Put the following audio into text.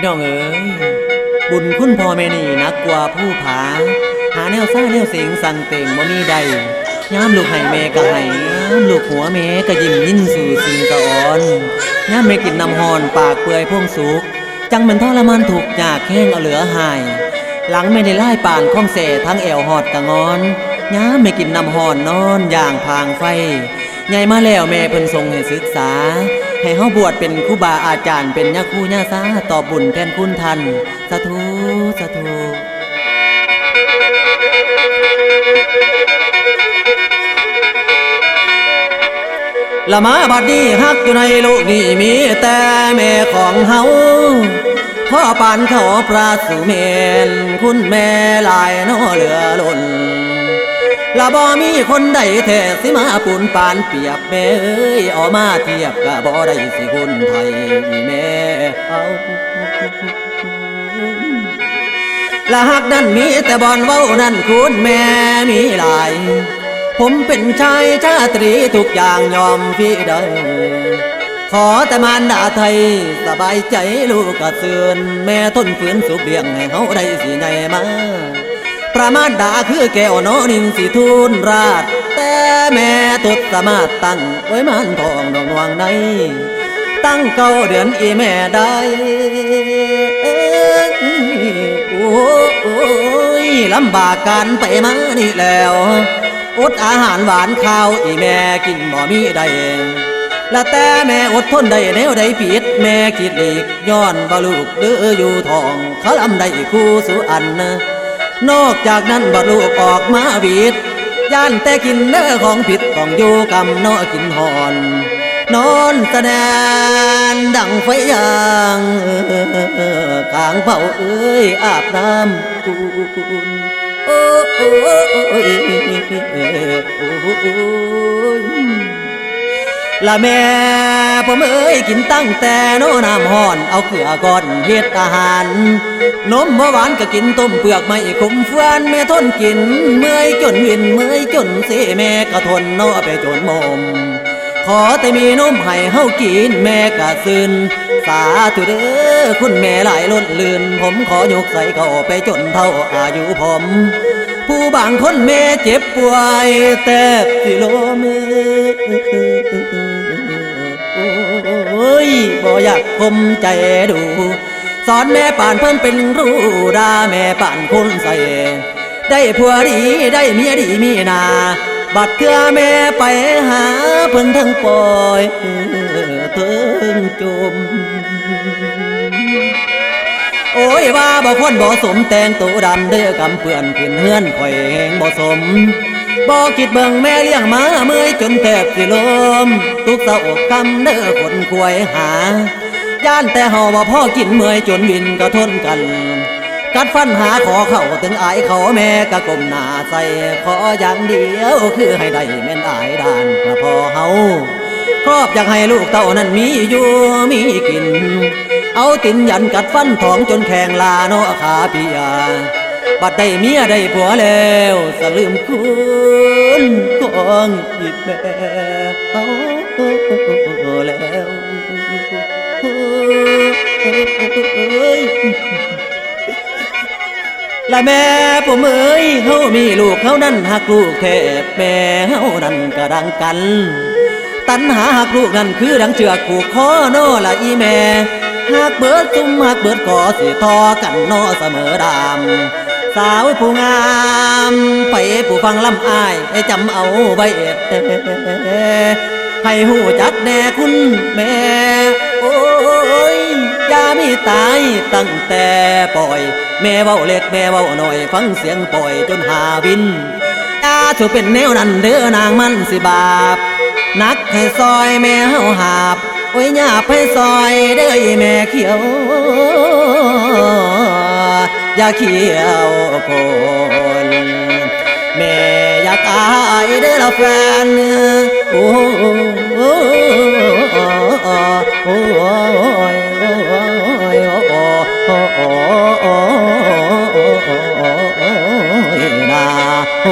พี่น้องเอ๋ยบุญคุณพ่อแม่นี่นักกว่าผู้ผา หาแนวซ่าแนวเสียงสั่งเต่งบ่มีใดยามลูกให้แม่ก็ให้ยามลูกหัวแม่ก็ยิ้มยิ้นสู่สิ่งกะอ่อนยามแม่กินน้ำหอนปากเปื่อยพวงสุก จังเหมือนทรมานถูกยากแห้งเอาเหลือหาย หลังไม่ได้ไล่ป่านข้องเสทั้งแอวหอดกะงอนย้ามไม่กินน้ำหอนนอนอย่างพางไฟใหญ่มาแล้วแม่เพิ่นทรงให้ศึกษา ให้เฮาบวชเป็นครูบาอาจารย์เป็นยาคูยาซาต่อบุญแทนคุณท่านสาธุสาธุละมาบัดนี้ฮักอยู่ในโลกนี้มีแต่แม่ของเฮาพ่อปานเขาพระสุเมน คุณแม่ลายน้อเหลือล้น ละบ่มีคนใดแท้สิมาปูนปานเปียบแม่เอ้ยออกมาเทียบกะบ่ได้สิคนไทยแม่เฮาละหักนั่นมีแต่บอนเว้านั่นคุณแม่มีหลาย ผมเป็นชายชาตรีทุกอย่างยอมพี่ได้ขอแต่มารดาไทยสบายใจลูกกระเสือนแม่ทนฝืนสุขเลี้ยงให้เขาได้สิใหญ่มา ประมาณดาคือแก้วน้อนินสิทูลราช แต่แม่ตุดสามารถตั้งไว้มันทองดองวงใน ตั้งเก้าเดือนอีแม่ได้โอ้ยลำบากการไปมานี่แล้วอดอาหารหวานข้าวอีแม่กินบ่มีได้และแต่แม่อดทนได้แนวใดผิด แม่คิดอีกย้อนบ่ลูกเดืออยู่ทองเขาลำได้คู่สุอันนะ นอกจากนั้นบ่ลูกออกมาบิดย่านแต่กินเนื้อของผิดต้องอยู่กำนอกินหอน นอนแสดงดังไฟยางขางเผาเอ้ยอาบน้ำอุ่นโอ้โอ้โอ้โอ้ ละแม่ผมเอ้ยกินตั้งแต่โน้น้ำห่อน เอาเกลือก่อนเฮ็ดอาหาร นมเมื่อวานก็กินต้มเปลือกไม่ขมเฟือนแม่ทนกิน เมื่อยจนวินเมื่อยจนเสแม่ก็ทนนอไปจนมมขอแต่มีนมให้เฮากินแม่กะซึนสาธุเด้อคุณแม่หลายล้นลื่นผมขอยกใส่เข้าไปจนเท่าอายุผม ผู้บางคนแม่เจ็บป่วยแต่สิโลมือ บ่อยากคมใจดู สอนแม่ป่านเพิ่นเป็นรู้ด่าแม่ป่านคนใส่ได้ผัวดีได้เมียดีมีนา บัดเทื่อแม่ไปหาเพิ่นทั้งปล่อยเทิงจม โอ้ยว่าบ่ควรบ่สมแต่งตัวดำเด้อกำเปื่อนขึ้นเฮือนข่อยแหงบ่สม บ่คิดเบิ่งแม่เลี้ยงมาเมื่อยจนแทบสิลมทุกเสาอกคำเด้อคนควยหา ย่านแต่เฮาบ่พ่อกินเมื่อยจนวินก็ทนกัน กัดฟันหาขอเข้าถึงอายเขาแม่ก็ก้มหน้าใส่ขออย่างเดียวคือให้ได้แม่นอายด้านกระพอเฮาครอบอยากให้ลูกเต้านั้นมีอยู่มีกิน เอาตินยันกัดฟันทองจนแข็งลาโนขาพิยา บัดได้เมียได้ผัวแล้วสลืมคุณของอีแม่เอาแล้วละแม่ผมเอ้ยเฮามีลูกเขานั่นหักลูกแทบแม่เฮานั่นก็ดังกัน ตันหาหักลูกนั่นคือดังเชือกผูกคอโนละอีแม่หักเบิดซุ่มหักเบิดก่อสิทอกันโนเสมอดาม สาวผู้งามไปผู้ฟังลำอายให้จำเอาไว้เอ็ดให้หูจักแน่คุณแม่ โอ้ยอย่ามีตายตั้งแต่ปล่อย แม่เว้าเล็กแม่เว้าหน่อย ฟังเสียงปล่อยจนหาวินอาถูเป็นแนวนั้นเด้อนางมันสิบาป นักให้ซอยแม่เฮาหาบ โอ้ยหยาบให้ซอยเด้อแม่เขียว อย่าเขียวคนแม่อยากอายเด้ละแฟนโอ้โอ้โอ้โอ้ยโอ้ยโอ้โอ้โอ้โอ้โอ้โอ้นาโอ้